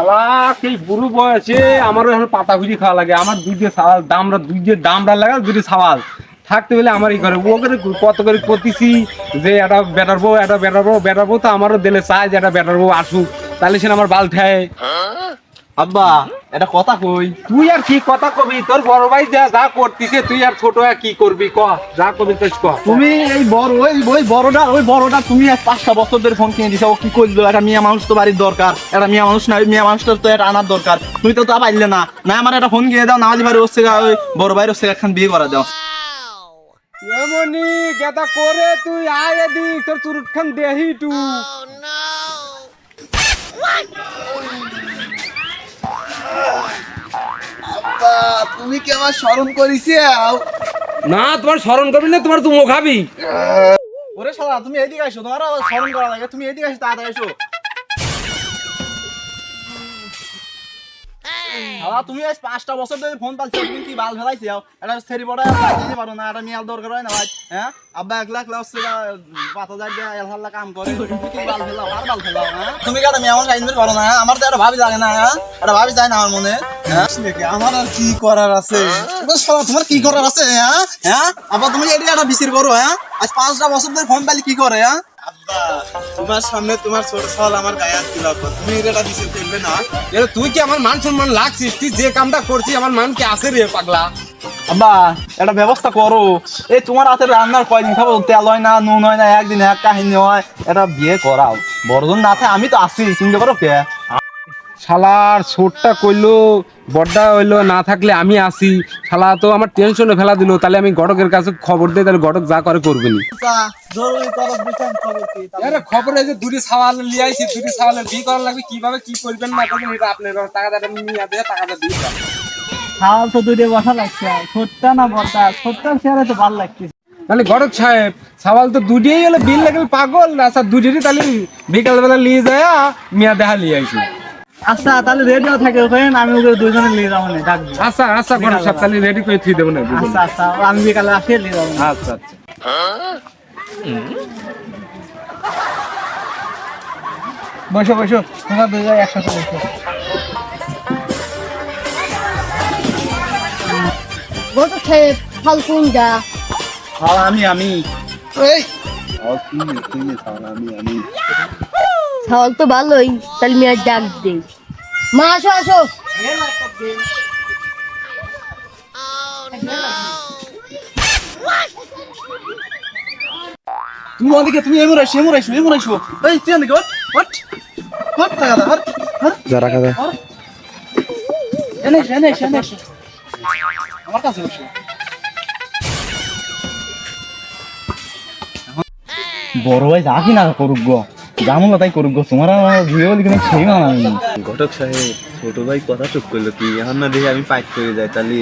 শালা এই বুড়ো বয়সে আমারও এখন পাতা খুঁজি খাওয়া লাগে। আমার দুধে সাওয়াল দামরা দুধের দামরা লাগা দুধে সাওয়াল থাকতে বলে এই ঘরে ও করে কত করে করতেছি যে একটা বেটার বউ, একটা বেটার বউ বেটার বউ তো আমারও দিলে চাই যে একটা বেটার বউ আসুক। তাহলে সে আমার বাল ঠায় আব্বা এটা কথা কই। তুই আর কি কথা কবি? তোর বড় ভাই যা যা করতিছে তুই আর ছোট আর কি করবি? ক যা কবি তুই ক। তুমি এই বড় ওই ওই বড়টা ওই বড়টা তুমি আজ পাঁচটা বছর ধরে ফোন কিনে দিছো। ও কি করল? একটা মিয়া মানুষ তো বাড়ির দরকার। একটা মিয়া মানুষ না ওই মিয়া মানুষটার তো এটা আনার দরকার। তুমি তো তা পাইলে না। না আমার একটা ফোন কিনে দাও না হলে বাড়ি হচ্ছে ওই বড় ভাইয়ের হচ্ছে এখন বিয়ে করা দাও। এমনি গেদা করে তুই আয় এদিক তোর চুরুট খান দেহি টু। তুমি কি আমার স্মরণ করিছে? না তোমার স্মরণ করবি না তোমার তুমো খাবি। ওরে শালা তুমি এদিকে আসো তোমার স্মরণ করা লাগে তুমি এদিকে আসো তাড়াতাড়ি আসো শালা তুমি আজ পাঁচটা বছর ধরে ফোন পাচ্ছ তুমি কি বাল ফেলাইছি? এটা সেরি বড় দিতে পারো না এটা মিয়াল দরকার হয় না ভাই হ্যাঁ? আব্বা একলা হচ্ছে গা, পাতা যায় দিয়ে এলহাল্লা কাম করে তুমি কি বাল ফেলাও আর বাল ফেলাও হ্যাঁ? তুমি কি একটা মিয়া মানুষ আইন করো না হ্যাঁ? আমার তো একটা ভাবি লাগে না হ্যাঁ? একটা ভাবি যায় না আমার মনে হ্যাঁ? আমার আর কি করার আছে? তোমার কি করার আছে হ্যাঁ? হ্যাঁ? আবার তুমি এটি একটা বিচির করো হ্যাঁ? আজ পাঁচটা বছর ধরে ফোন পাইলে কি করে হ্যাঁ? তোমার সামনে তোমার ছোট ছল আমার গায়ে হাত দিল তুমি এটা দিছে ফেলবে না। এর তুই কি আমার মান সম্মান লাগছিস তুই যে কামটা করছিস আমার মান কি আছে রে পাগলা? আব্বা একটা ব্যবস্থা করো। এই তোমার হাতে রান্নার কয়দিন খাব? তেল হয় না নুন হয় না একদিন এক কাহিনী হয়। এটা বিয়ে করাও। বড়জন না থাকে আমি তো আছি চিন্তা করো কে? শালার ছোটটা কইলো বড়টা হইল না থাকলে আমি আসি। শালা তো আমার টেনশনে ফেলা দিল তাহলে আমি ঘটকের কাছে খবর দিই তাহলে ঘটক যা করে করবে নি। দিতেন খবর কি আরে খবর এই যে দুটি সাওয়াল লিয়ে আইছি দুটি সাওয়ালের বিয়ে করা লাগবে কীভাবে কি করবেন না করবেন এটা আপনার টাকা দাদা নিয়ে দিয়ে দেন। খাওয়াল তো বসা লাগছে ছোট্টা না বড়টা ছোট্টার চেহারা তো ভালো লাগছে। তাহলে ঘটক সাহেব সাওয়াল তো দুটিই হলে বিল লাগলে পাগল আচ্ছা দুটিরই তাহলে বিকালবেলা নিয়ে যায় মিয়া দেখা নিয়ে আইছি। আচ্ছা তাহলে রেডিও থাকে ওখানে আমি ওকে দুইজনে নিয়ে যাব না ডাকবো আচ্ছা আচ্ছা সাহেব তাহলে রেডি করে থুই দেবো না আচ্ছা আচ্ছা আমি বিকালে আসে নিয়ে যাব। আচ্ছা আচ্ছা। বসো বসো তোমরা দুজন একসাথে বসো। ফালকুন যা। আর আমি। আমি এই ছাগল তো ভালোই তাহলে মেয়ের ডাক দে। মা আসো আসো। তুমি ওদিকে তুমি এমন আইসো এমন আইসো এমন আইসো। এই তুই ওদিকে হট হট হট টাকা দা হট হট যারা কাদা এনে এসো, এনে এসো, এনে এসো। আমার কাছে বসো। বড় ভাই যা কি না করুক গো। যেমন তাই করুক গো তোমার আমার ভিডিও লিখে সেই না আমি। ঘটক সাহেব ছোট ভাই কথা চুপ করল কি? এখন না দেখে আমি পাইট করে যাই তাহলে।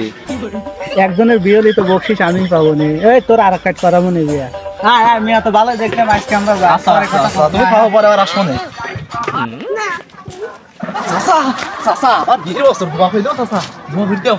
একজনের বিয়ে তো বকশিস আমি পাবো নি। এই তোর আর কাট করাবো নি বিয়া। হ্যাঁ হ্যাঁ মেয়ে তো ভালো দেখলাম আজকে আমরা আচ্ছা আচ্ছা, আচ্ছা, তুমি খাওয়া পরে আবার আসো না। চাচা চাচা আর বস্তু বাপ হইল চাচা। ভিডিও